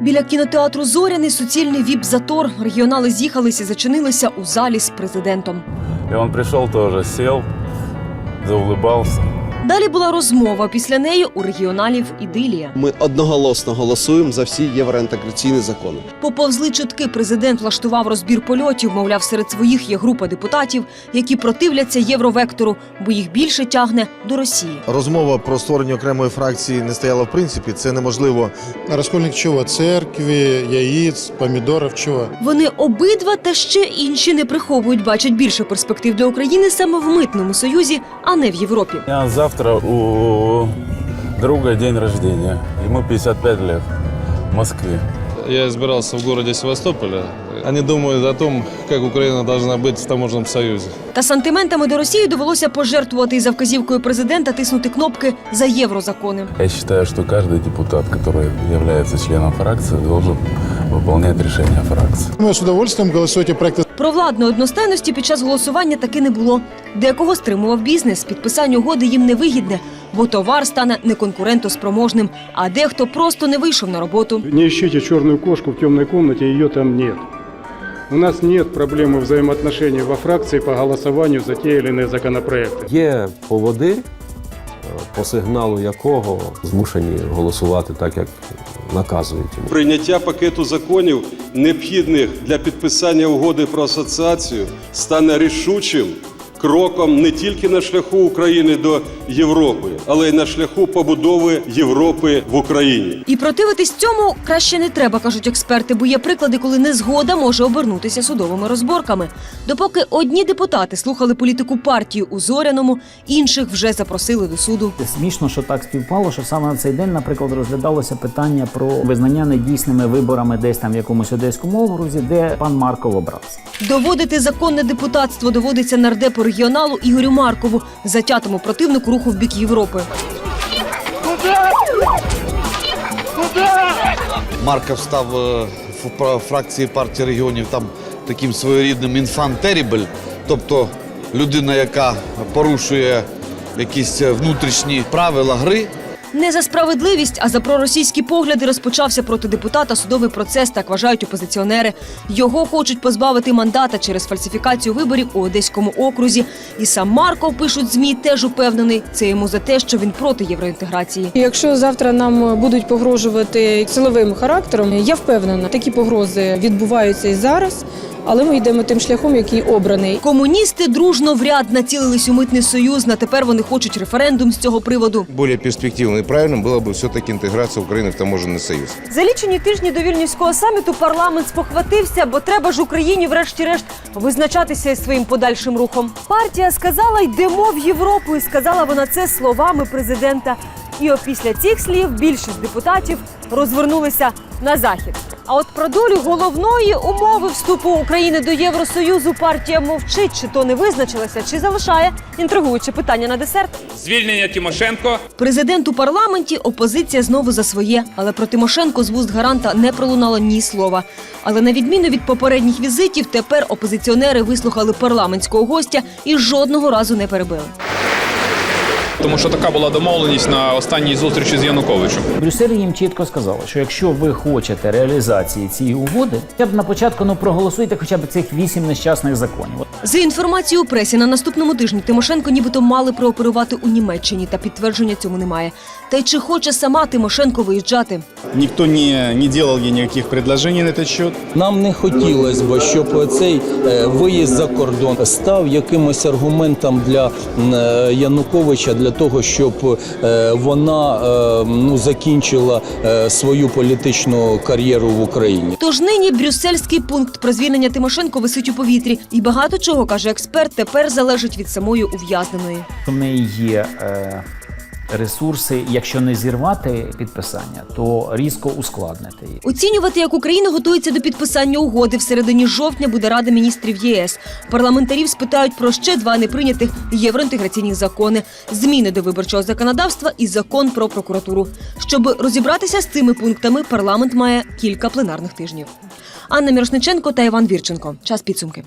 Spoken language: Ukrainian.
Біля кінотеатру Зоряний суцільний віп-затор. Регіонали з'їхалися і зачинилися у залі з президентом. І він прийшов теж, сів, заулыбался. Далі була розмова. Після неї у регіоналів ідилія. Ми одноголосно голосуємо за всі євроінтеграційні закони. Поповзли чутки. Президент влаштував розбір польотів. Мовляв, серед своїх є група депутатів, які противляться євровектору, бо їх більше тягне до Росії. Розмова про створення окремої фракції не стояла в принципі. Це неможливо. Розкольник чого? Церкві, яїць, помідорів, чого? Вони обидва та ще інші не приховують, бачать більше перспектив для України саме в митному союзі, а не в Європі. У меня завтра у друга день рождения. Ему 55 лет в Москве. Я избирался в городе Севастополя. Они думают о том, как Украина должна быть в таможенном союзе. Та сантиментами до Росії довелося пожертвувати і за вказівкою президента тиснути кнопки за єврозакони. Я считаю, что каждый депутат, который является членом фракции, должен выполнять решения фракции. Ми з удовольствием голосуйте проекти Провладної одностайності під час голосування таки не було. Декого стримував бізнес. Підписання угоди їм не вигідне, бо товар стане неконкурентоспроможним, а дехто просто не вийшов на роботу. Не ищите черную кошку в темной комнате, ее там нет. У нас нет проблемы взаимоотношений во фракции по голосованию за те или иные законопроекты. Є поводир, е, по сигналу якого змушені голосувати так, як наказують. Прийняття пакету законів, необхідних для підписання угоди про асоціацію, стане рішучим кроком не тільки на шляху України до Європи, але й на шляху побудови Європи в Україні. І противитись цьому краще не треба, кажуть експерти, бо є приклади, коли незгода може обернутися судовими розборками. Допоки одні депутати слухали політику партії у Зоряному, інших вже запросили до суду. Смішно, що так співпало, що саме на цей день, наприклад, розглядалося питання про визнання недійсними виборами десь там в якомусь одеському окрузі, де пан Марков обрався. Доводити законне депутатство доводиться нардепу регіоналу Ігорю Маркову, затятому противнику руху в бік Європи. Марков став е, в фракції партії регіонів там таким своєрідним інфан терібель, тобто людина, яка порушує якісь е, внутрішні правила гри. Не за справедливість, а за проросійські погляди розпочався проти депутата судовий процес, так вважають опозиціонери. Його хочуть позбавити мандата через фальсифікацію виборів у Одеському окрузі. І сам Марков, пишуть ЗМІ, теж упевнений, це йому за те, що він проти євроінтеграції. Якщо завтра нам будуть погрожувати силовим характером, я впевнена, такі погрози відбуваються і зараз, але ми йдемо тим шляхом, який обраний. Комуністи дружно в ряд націлились у митний союз. На тепер вони хочуть референдум з цього приводу. Более перспективно і правильно було б все-таки інтеграція України в таможенний союз. За лічені тижні до вільнюського саміту парламент спохватився, бо треба ж Україні, врешті-решт, визначатися із своїм подальшим рухом. Партія сказала, йдемо в Європу, і сказала вона це словами президента. І опісля цих слів більшість депутатів розвернулися на захід. А от про долю головної умови вступу України до Євросоюзу партія мовчить, чи то не визначилася, чи залишає інтригуюче питання на десерт. Звільнення Тимошенко Президент у парламенті опозиція знову за своє, але про Тимошенко з вуст гаранта не пролунало ні слова. Але на відміну від попередніх візитів, тепер опозиціонери вислухали парламентського гостя і жодного разу не перебили. Тому що така була домовленість на останній зустрічі з Януковичем. Брюссель їм чітко сказали, що якщо ви хочете реалізації цієї угоди, хоча б на початку ну проголосуйте хоча б цих вісім нещасних законів. За інформацією у пресі, на наступному тижні Тимошенко нібито мали прооперувати у Німеччині, та підтвердження цьому немає. Та й чи хоче сама Тимошенко виїжджати? Ніхто не, не делал ей никаких предложений на этот счет. Нам не хотілося б, щоб цей е, виїзд за кордон став якимось аргументом для е, Януковича для того, щоб е, вона е, ну закінчила е, свою політичну кар'єру в Україні. Тож нині брюссельський пункт про звільнення Тимошенко висить у повітрі, і багато чого каже експерт. Тепер залежить від самої ув'язненої. У неї є е, ресурси, якщо не зірвати підписання, то різко ускладнити її. Оцінювати, як Україна готується до підписання угоди в середині жовтня, буде Рада міністрів ЄС. Парламентарів спитають про ще два неприйнятих євроінтеграційних закони: зміни до виборчого законодавства і закон про прокуратуру. Щоб розібратися з цими пунктами, парламент має кілька пленарних тижнів. Анна Мірошниченко та Іван Вірченко. Час підсумки.